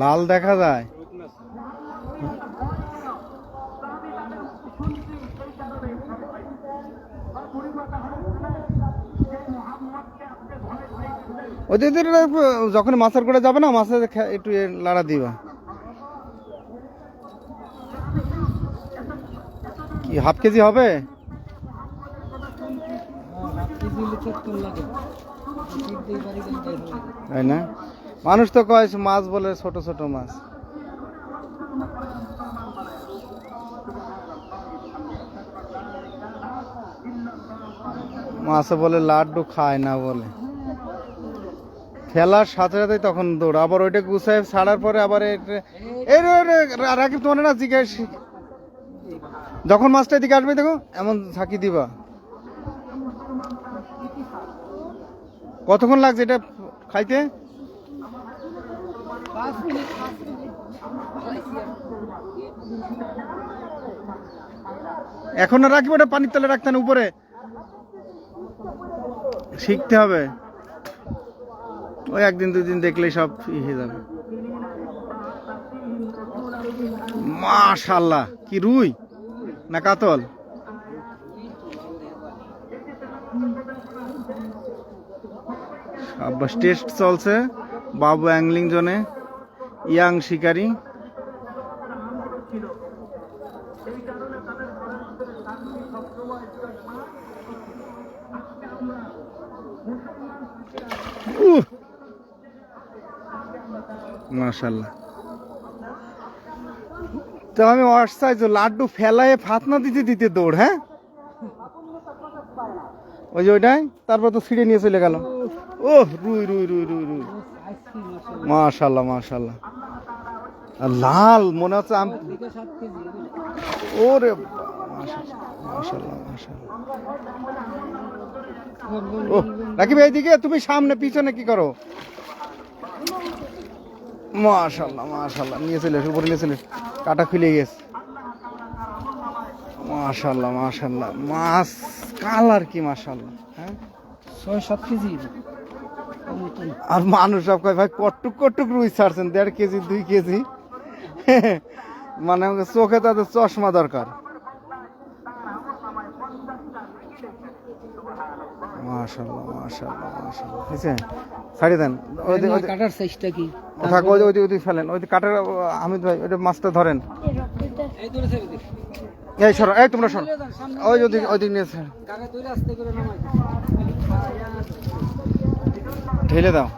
লাল দেখা যায়। যখন মাছের করে যাবে না, মাছের একটু লাড়া দিবা। কি, হাফ কেজি হবে? তাই না? মানুষ তো কয় মাছ বলে ছোট ছোট মাছ। মাছে বলে লাড্ডু খায় না বলে। ফেলার সাথে সাথে তখন দৌড়। আবার ওইটা গুছায় ছাড়ার পরে আবার এটা- এই রে, রে, রাকিব তোমার না জিজ্ঞেস। যখন মাছটা এদিকে আসবে দেখো এমন ঝাঁকি দিবা। কতক্ষণ লাগছে এটা খাইতে? এখন আর ওটা পানির তলে রাখতেন উপরে। শিখতে হবে। ওই একদিন দুদিন দেখলেই সব ই হয়ে যাবে। মাশাল্লাহ কি রুই না কাতল? আব্বাস টেস্ট চলছে। বাবু অ্যাংলিং জোনে, ইয়াং শিকারি। মাশাল্লাহ তো আমি অসাই যে লাড্ডু ফেলায় ফাতনা দিতে দিতে দৌড় হ্যাঁ? ওই যে ওইটাই, তারপর তো ছিঁড়ে নিয়ে চলে গেল। ও রুই রুই রুই রুই রুই। মাশাল্লাহ মাশাল্লাহ লাল মনে হচ্ছে আম ওরে মাশাল্লাহ মাশাল্লাহ ও রাকিব এইদিকে তুমি সামনে পিছনে কি করো? মাশাল্লাহ মাশাল্লাহ নিয়ে চলে উপরে নিয়ে চলে কাটা খুলে গেছে। মাশাল্লাহ মাশাল্লাহ মাছ কালার কি মাশাল্লাহ হ্যাঁ? ছয় সাত কেজি। আর মানুষ সব কয় ভাই কটুক কটুক রুই ছাড়ছেন দেড় কেজি দুই কেজি। মানে আমাকে চোখে তাদের চশমা দরকার। ছাড়িয়ে দেন। ওই দিকে- ওই দিকে- কাটার সাইজটা কি? থাক ওই ওই ওই ফেলেন। ওই কাটার হামিদ ভাই ওইটা মাছটা ধরেন। এই দূরে ছেড়ে দিস। এই সরো এই তোমরা সরো। ওই ওদিকে ওই দিক নিয়ে ছাড়ো। কাকা তুই আস্তে করে নামাই। ঢেলে দাও।